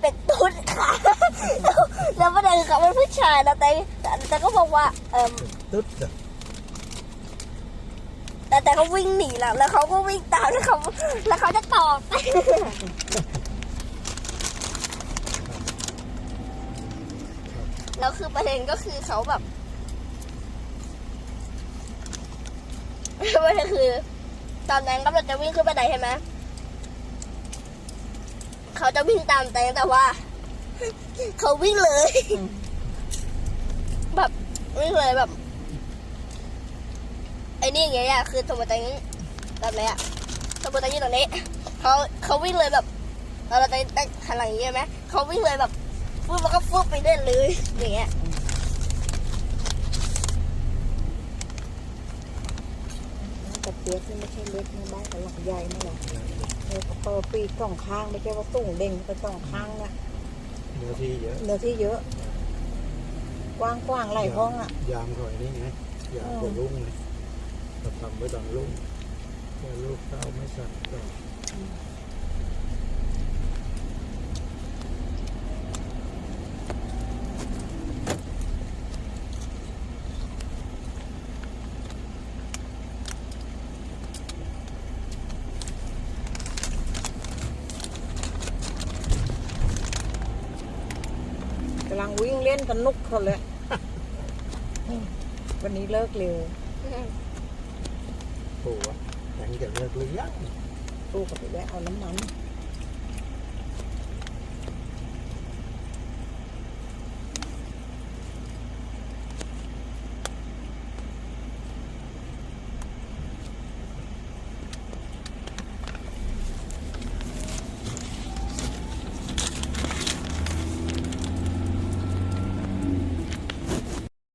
เป็นตุ๊ดค่ะ แล้วแล้วประเด็นคือเขาเป็นผู้ชายนะแต่แต่แต่ก็บอกว่าเออตุ๊ดอะแต่แต่เขาวิ่งหนีแล้ว แล้วเขาก็วิ่งตามแล้วเขาแล้วเขาจะตอบแล้วคือประเด็นก็คือเขาแบบประเด็นคือ ตอนนั้นกำลังจะวิ่งขึ้นบันไดใช่ไหม เขาจะวิ่งตามแต่แต่ว่า เขาวิ่งเลย แบบวิ่งเลยแบบไอ้นี่อย่างเงี้ยอะคือสมมติแตงแบบไหนอะสมมติแตงอยู่ตรงนี้เขาเขาวิ่งเลยแบบเราเราแตงแตงหันหลังอย่างเงี้ยไหมเขาวิ่งเลยแบบฟึบแล้วก็ฟึบไปเรื่อยเลยอย่างเงี้ย กระ เปียกนี่ไม่ใช่เล็กนะบ้านกับหลังใหญ่นี่แหละเออพอปีกสองข้างไม่ใช่ว่าสูงเด้งไปสองข้างนะเนื้อที่เยอะเนื้อที่เยอะ กว้างกว้างๆหลายห้องอะ ยามถอยนี่ไงยามกว่ารุ่งเลยเราทำไว้ตอนรุ่งเพื่อลูกเต้าไม่สั่นต่ กำลังวิ่งเล่นกันนุกเขาเลยวันนี้เลิกเร็วปู่อะยังจะเลิกหรือยังตู้กับไปแวะเอาน้ำมันอ